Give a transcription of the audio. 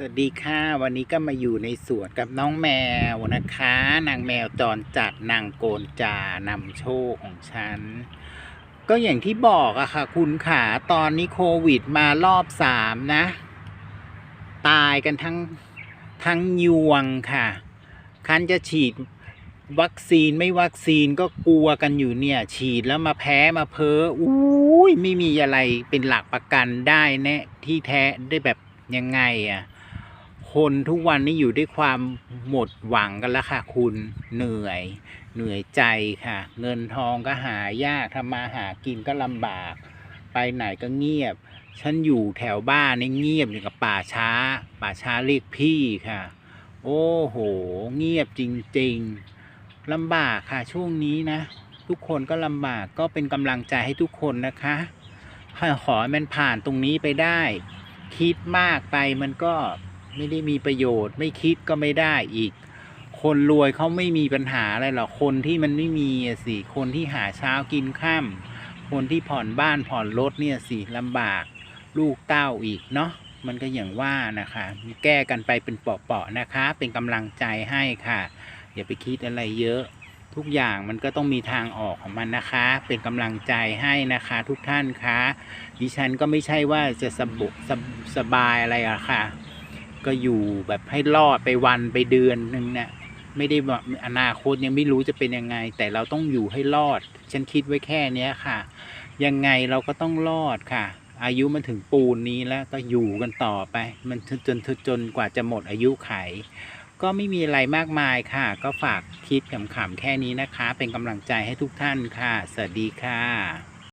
สวัสดีค่ะ วันนี้ก็มาอยู่ในสวนกับน้องแมวนะคะ นางแมวจรจัดนางโกนจานำโชคของฉัน ก็อย่างที่บอกอะค่ะ คุณขาตอนนี้โควิดมารอบสามนะ ตายกันทั้งทั้งยวงค่ะ คันจะฉีดวัคซีนไม่วัคซีนก็กลัวกันอยู่เนี่ย ฉีดแล้วมาแพ้มาเพ้ออุ้ยไม่มีอะไรเป็นหลักประกันได้แน่ที่แท้ได้แบบยังไงอะ คนทุกวันนี้อยู่ด้วยความหมดหวังกันแล้วค่ะ คุณเหนื่อย เหนื่อยใจค่ะ เงินทองก็หายากทำมาหากินก็ลำบาก ไปไหนก็เงียบ ฉันอยู่แถวบ้านนี่เงียบอย่างกับป่าช้า ป่าช้าเรียกพี่ค่ะ โอ้โห เงียบจริงๆลำบากค่ะช่วงนี้นะ ทุกคนก็ลำบากก็เป็นกำลังใจให้ทุกคนนะคะขอให้มันผ่านตรงนี้ไปได้ คิดมากไปมันก็ ไม่ได้มีประโยชน์ ไม่คิดก็ไม่ได้อีก คนรวยเขาไม่มีปัญหาอะไรหรอกคนที่มันไม่มีสิคนที่หาเช้ากินข้ามคนที่ผ่อนบ้านผ่อนรถเนี่ยสิลำบากลูกเต้าอีกเนาะมันก็อย่างว่านะคะแก้กันไปเป็นเปาะๆนะคะ เป็นกำลังใจให้ค่ะ อย่าไปคิดอะไรเยอะ ทุกอย่างมันก็ต้องมีทางออกของมันนะคะ เป็นกำลังใจให้นะคะ ทุกท่านคะดิฉันก็ไม่ใช่ว่าจะสบสบสบายอะไรอะค่ะ ก็อยู่แบบให้รอดไปวันไปเดือนหนึ่งเนี่ยไม่ได้อนาคตยังไม่รู้จะเป็นยังไง แต่เราต้องอยู่ให้รอด ฉันคิดไว้แค่เนี้ยค่ะ ยังไงเราก็ต้องรอดค่ะ อายุมันถึงปูนนี้แล้วก็อยู่กันต่อไป มันจนจนจนกว่าจะหมดอายุไข ก็ไม่มีอะไรมากมายค่ะ ก็ฝากคิดขำๆแค่นี้นะคะ เป็นกำลังใจให้ทุกท่านค่ะ สวัสดีค่ะ